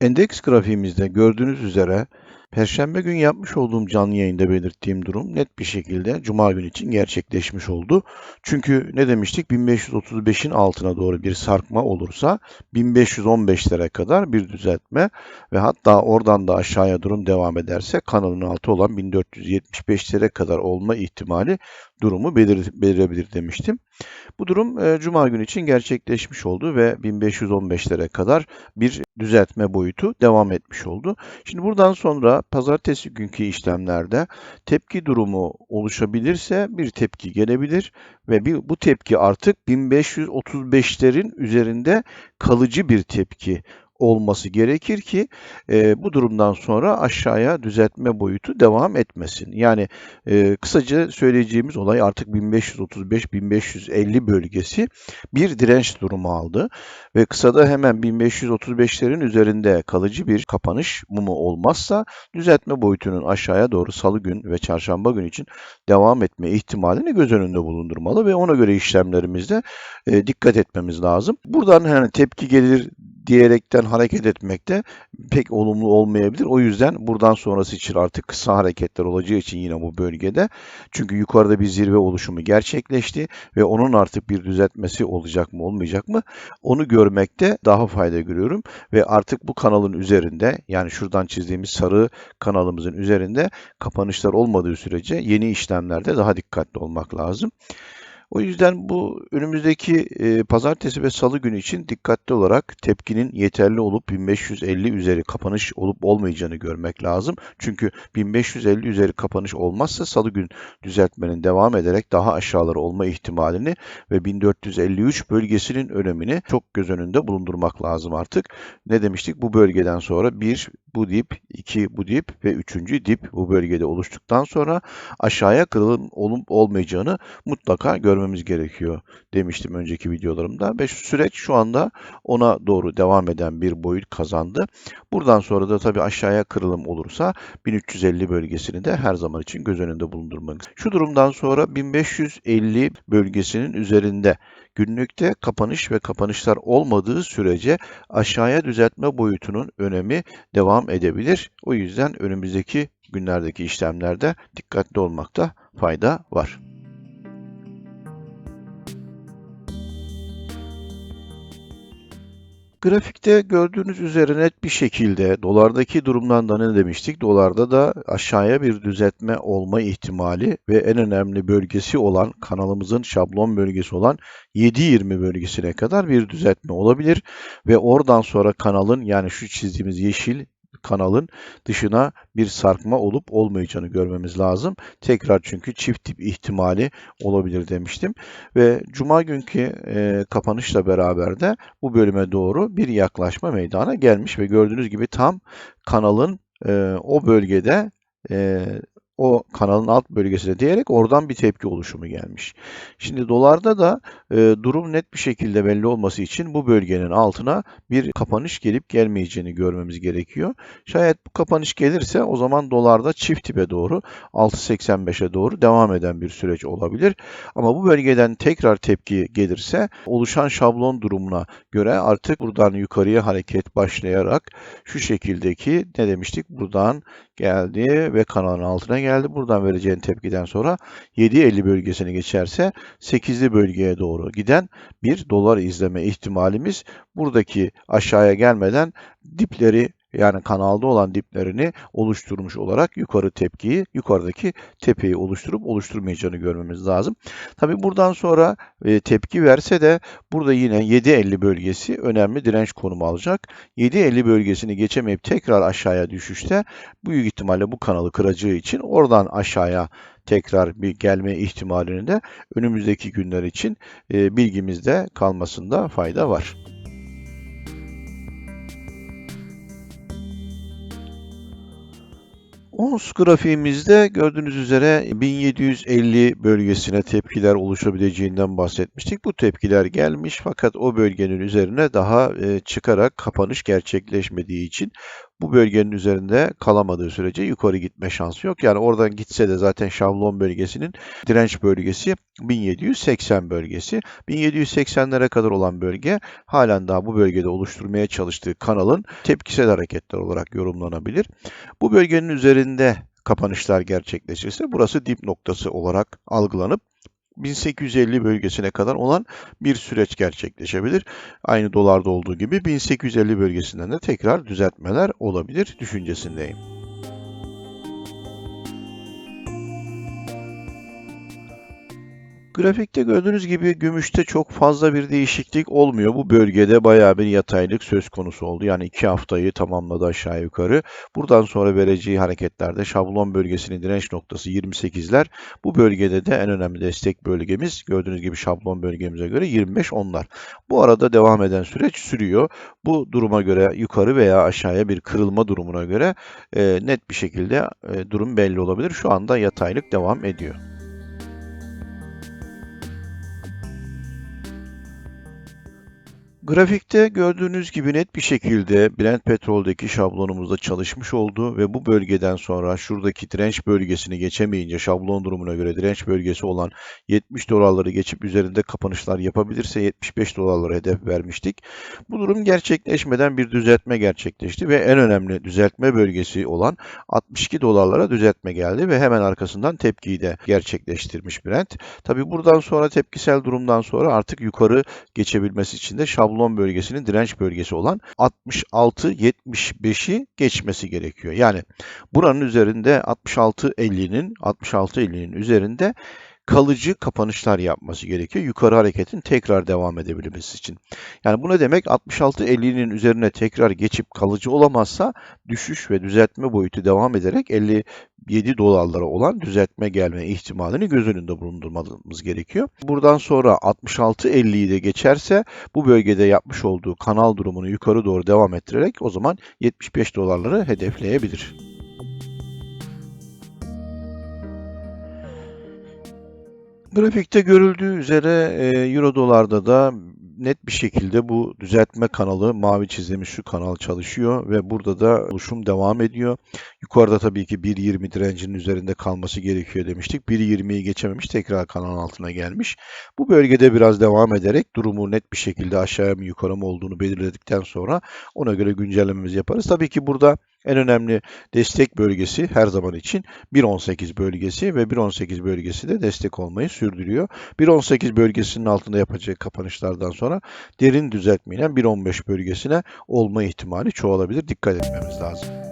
Endeks grafiğimizde gördüğünüz üzere Perşembe gün yapmış olduğum canlı yayında belirttiğim durum net bir şekilde Cuma günü için gerçekleşmiş oldu. Çünkü ne demiştik? 1535'in altına doğru bir sarkma olursa 1515'lere kadar bir düzeltme ve hatta oradan da aşağıya durum devam ederse kanalın altı olan 1475'lere kadar olma ihtimali durumu belir belirebilir demiştim. Bu durum e, Cuma günü için gerçekleşmiş oldu ve 1515'lere kadar bir düzeltme boyutu devam etmiş oldu. Şimdi buradan sonra pazartesi günkü işlemlerde tepki durumu oluşabilirse bir tepki gelebilir ve bir, bu tepki artık 1535'lerin üzerinde kalıcı bir tepki olması gerekir ki e, bu durumdan sonra aşağıya düzeltme boyutu devam etmesin. Yani e, kısaca söyleyeceğimiz olay artık 1535-1550 bölgesi bir direnç durumu aldı ve kısada hemen 1535'lerin üzerinde kalıcı bir kapanış mumu olmazsa düzeltme boyutunun aşağıya doğru salı gün ve çarşamba gün için devam etme ihtimalini göz önünde bulundurmalı ve ona göre işlemlerimizde e, dikkat etmemiz lazım. Buradan hani tepki gelir diyerekten hareket etmek de pek olumlu olmayabilir. O yüzden buradan sonrası için artık kısa hareketler olacağı için yine bu bölgede. Çünkü yukarıda bir zirve oluşumu gerçekleşti ve onun artık bir düzeltmesi olacak mı olmayacak mı onu görmekte daha fayda görüyorum. Ve artık bu kanalın üzerinde yani şuradan çizdiğimiz sarı kanalımızın üzerinde kapanışlar olmadığı sürece yeni işlemlerde daha dikkatli olmak lazım. O yüzden bu önümüzdeki e, pazartesi ve salı günü için dikkatli olarak tepkinin yeterli olup 1550 üzeri kapanış olup olmayacağını görmek lazım. Çünkü 1550 üzeri kapanış olmazsa salı gün düzeltmenin devam ederek daha aşağıları olma ihtimalini ve 1453 bölgesinin önemini çok göz önünde bulundurmak lazım artık. Ne demiştik? Bu bölgeden sonra bir bu dip, iki bu dip ve üçüncü dip bu bölgede oluştuktan sonra aşağıya kırılım olup olmayacağını mutlaka görmemiz gerekiyor demiştim önceki videolarımda ve süreç şu anda ona doğru devam eden bir boyut kazandı. Buradan sonra da tabii aşağıya kırılım olursa 1350 bölgesini de her zaman için göz önünde bulundurmak. Şu durumdan sonra 1550 bölgesinin üzerinde Günlükte kapanış ve kapanışlar olmadığı sürece aşağıya düzeltme boyutunun önemi devam edebilir. O yüzden önümüzdeki günlerdeki işlemlerde dikkatli olmakta fayda var. Grafikte gördüğünüz üzere net bir şekilde dolardaki durumdan da ne demiştik? Dolarda da aşağıya bir düzeltme olma ihtimali ve en önemli bölgesi olan kanalımızın şablon bölgesi olan 7.20 bölgesine kadar bir düzeltme olabilir ve oradan sonra kanalın yani şu çizdiğimiz yeşil kanalın dışına bir sarkma olup olmayacağını görmemiz lazım. Tekrar çünkü çift tip ihtimali olabilir demiştim. Ve cuma günkü e, kapanışla beraber de bu bölüme doğru bir yaklaşma meydana gelmiş ve gördüğünüz gibi tam kanalın e, o bölgede e, o kanalın alt bölgesine diyerek oradan bir tepki oluşumu gelmiş. Şimdi dolarda da e, durum net bir şekilde belli olması için bu bölgenin altına bir kapanış gelip gelmeyeceğini görmemiz gerekiyor. Şayet bu kapanış gelirse o zaman dolarda çift tipe doğru 6.85'e doğru devam eden bir süreç olabilir. Ama bu bölgeden tekrar tepki gelirse oluşan şablon durumuna göre artık buradan yukarıya hareket başlayarak şu şekildeki ne demiştik buradan geldi ve kanalın altına geldi. Buradan vereceğin tepkiden sonra 7.50 bölgesini geçerse 8'li bölgeye doğru giden bir dolar izleme ihtimalimiz. Buradaki aşağıya gelmeden dipleri yani kanalda olan diplerini oluşturmuş olarak yukarı tepkiyi, yukarıdaki tepeyi oluşturup oluşturmayacağını görmemiz lazım. Tabi buradan sonra e, tepki verse de burada yine 7.50 bölgesi önemli direnç konumu alacak. 7.50 bölgesini geçemeyip tekrar aşağıya düşüşte büyük ihtimalle bu kanalı kıracağı için oradan aşağıya tekrar bir gelme ihtimalini de önümüzdeki günler için e, bilgimizde kalmasında fayda var. Ons grafiğimizde gördüğünüz üzere 1750 bölgesine tepkiler oluşabileceğinden bahsetmiştik. Bu tepkiler gelmiş fakat o bölgenin üzerine daha e, çıkarak kapanış gerçekleşmediği için bu bölgenin üzerinde kalamadığı sürece yukarı gitme şansı yok. Yani oradan gitse de zaten şablon bölgesinin direnç bölgesi 1780 bölgesi. 1780'lere kadar olan bölge halen daha bu bölgede oluşturmaya çalıştığı kanalın tepkisel hareketler olarak yorumlanabilir. Bu bölgenin üzerinde kapanışlar gerçekleşirse burası dip noktası olarak algılanıp 1850 bölgesine kadar olan bir süreç gerçekleşebilir. Aynı dolarda olduğu gibi 1850 bölgesinden de tekrar düzeltmeler olabilir düşüncesindeyim. Grafikte gördüğünüz gibi gümüşte çok fazla bir değişiklik olmuyor. Bu bölgede bayağı bir yataylık söz konusu oldu. Yani iki haftayı tamamladı aşağı yukarı. Buradan sonra vereceği hareketlerde şablon bölgesinin direnç noktası 28'ler. Bu bölgede de en önemli destek bölgemiz gördüğünüz gibi şablon bölgemize göre 25 onlar. Bu arada devam eden süreç sürüyor. Bu duruma göre yukarı veya aşağıya bir kırılma durumuna göre e, net bir şekilde e, durum belli olabilir. Şu anda yataylık devam ediyor. Grafikte gördüğünüz gibi net bir şekilde Brent petroldeki şablonumuzda çalışmış oldu ve bu bölgeden sonra şuradaki direnç bölgesini geçemeyince şablon durumuna göre direnç bölgesi olan 70 dolarları geçip üzerinde kapanışlar yapabilirse 75 dolarlara hedef vermiştik. Bu durum gerçekleşmeden bir düzeltme gerçekleşti ve en önemli düzeltme bölgesi olan 62 dolarlara düzeltme geldi ve hemen arkasından tepkiyi de gerçekleştirmiş Brent. Tabi buradan sonra tepkisel durumdan sonra artık yukarı geçebilmesi için de şablon şablon bölgesinin direnç bölgesi olan 66-75'i geçmesi gerekiyor. Yani buranın üzerinde 66-50'nin 66-50'nin üzerinde kalıcı kapanışlar yapması gerekiyor. Yukarı hareketin tekrar devam edebilmesi için. Yani bu ne demek? 66-50'nin üzerine tekrar geçip kalıcı olamazsa düşüş ve düzeltme boyutu devam ederek 57 dolarlara olan düzeltme gelme ihtimalini göz önünde bulundurmamız gerekiyor. Buradan sonra 66-50'yi de geçerse bu bölgede yapmış olduğu kanal durumunu yukarı doğru devam ettirerek o zaman 75 dolarları hedefleyebilir. Grafikte görüldüğü üzere e, Euro dolarda da net bir şekilde bu düzeltme kanalı mavi çizdiğimiz şu kanal çalışıyor ve burada da oluşum devam ediyor. Yukarıda tabii ki 1.20 direncinin üzerinde kalması gerekiyor demiştik. 1.20'yi geçememiş tekrar kanalın altına gelmiş. Bu bölgede biraz devam ederek durumu net bir şekilde aşağıya mı yukarı mı olduğunu belirledikten sonra ona göre güncellememizi yaparız. Tabii ki burada en önemli destek bölgesi her zaman için 1.18 bölgesi ve 1.18 bölgesi de destek olmayı sürdürüyor. 1.18 bölgesinin altında yapacağı kapanışlardan sonra derin düzeltmeyle 1.15 bölgesine olma ihtimali çoğalabilir. Dikkat etmemiz lazım.